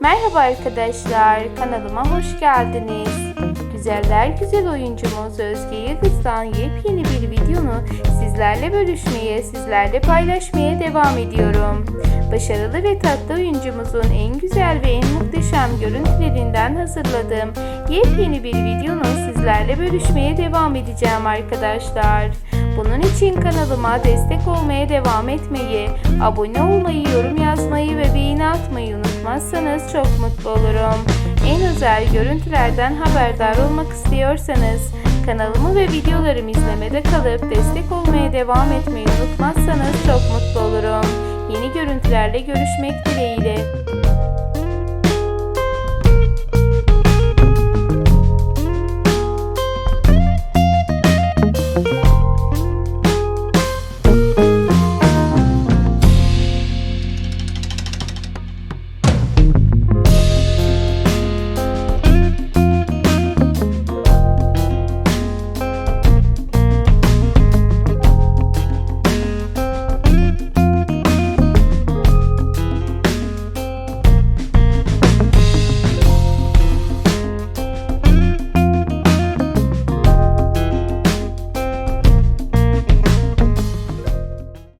Merhaba arkadaşlar, kanalıma hoş geldiniz. Güzeller güzel oyuncumuz Özge Yıldız'dan yepyeni bir videonu sizlerle bölüşmeye, sizlerle paylaşmaya devam ediyorum. Başarılı ve tatlı oyuncumuzun en güzel ve en muhteşem görüntülerinden hazırladığım yepyeni bir videonu sizlerle bölüşmeye devam edeceğim arkadaşlar. Bunun için kanalıma destek olmaya devam etmeyi, abone olmayı, yorum yazmayı ve beğeni atmayı unutmazsanız çok mutlu olurum. En özel görüntülerden haberdar olmak istiyorsanız kanalımı ve videolarımı izlemede kalıp destek olmaya devam etmeyi unutmazsanız çok mutlu olurum. Yeni görüntülerle görüşmek dileğiyle.